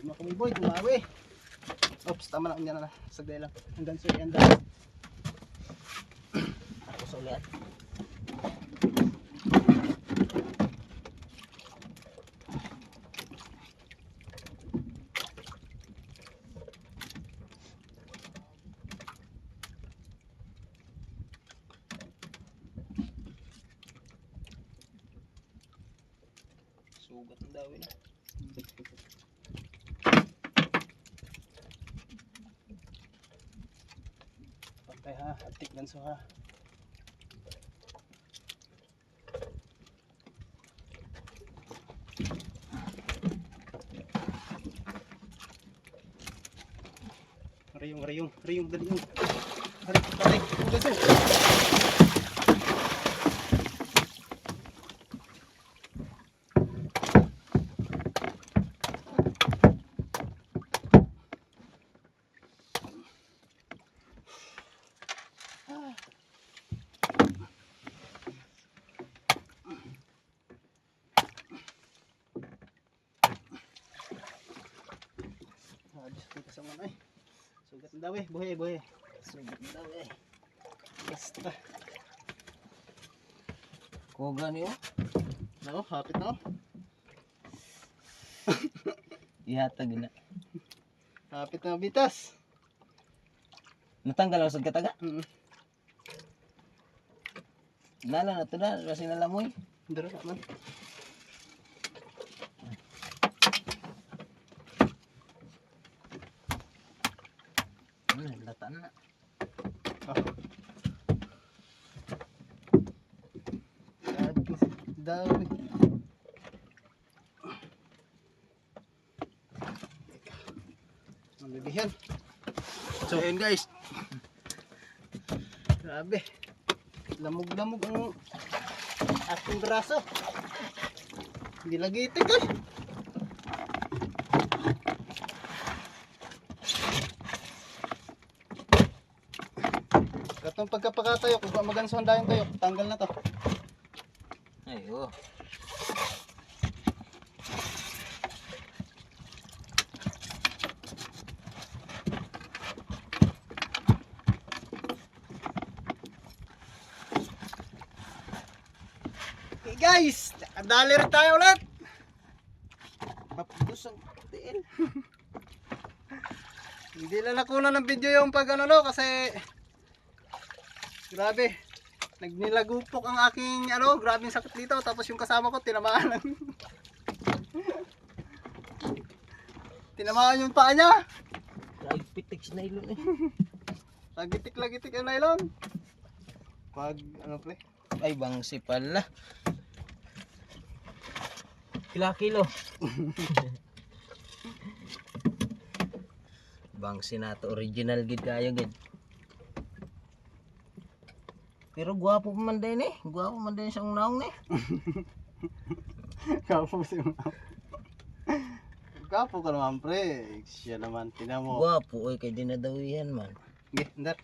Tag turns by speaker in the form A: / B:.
A: Mga kumiboy, gumawi. Oops, tama lang yan na. Sagday lang. Hanggang sa yan. Ako sa ulit. Sugat ang dawin. Patay ha, atik ganso ha. Rayong, rayong, rayong, daliyong. Tarik, tarik, ganso. Ah, Diyos ko sa mga ay. Sugat na daw eh, buhay, buhay. Sugat na daw eh. Basta.
B: Koga niyo.
A: Nako, hapit na oh.
B: Ihatag na.
A: Hapit na bitas.
B: Natanggal ako sa kataga.
A: Mm.
B: Nala na to na. Kasi nalamoy.
A: Dara naman.
B: Ano, latan na.
A: Ah. Dami. Ang bibihan. So, ayun guys. Grabe. Lamog-lamog ang aking braso. Hindi lagi eh. Katong pagkapakatayo, kung magansuhan dayon tayo, tanggal na to.
B: Ay, oh.
A: Okay guys, nakadali rin tayo ulit. Papdos ang tiil. Hindi na nakunan ng video yung pag ano no, kasi grabe. Nagnilagupok ang aking ano, grabe yung sakit dito. Tapos yung kasama ko, tinamaan ng... tinamaan yung paa niya.
B: Ay, pitik si nylon eh.
A: Lagitik-lagitik ang nylon. Pag ano pre,
B: Ay, bangsi pala. Kila-kilo. bangsi na to. Original gid kayo gid. Pero gwapo pa man din eh. Gwapo man din siyang naong eh.
A: Kapo si Ma'am. Kapo ka naman pre. Siya naman, tinan mo.
B: Gwapo eh. Kay dinadawihan man.
A: Okay, andar.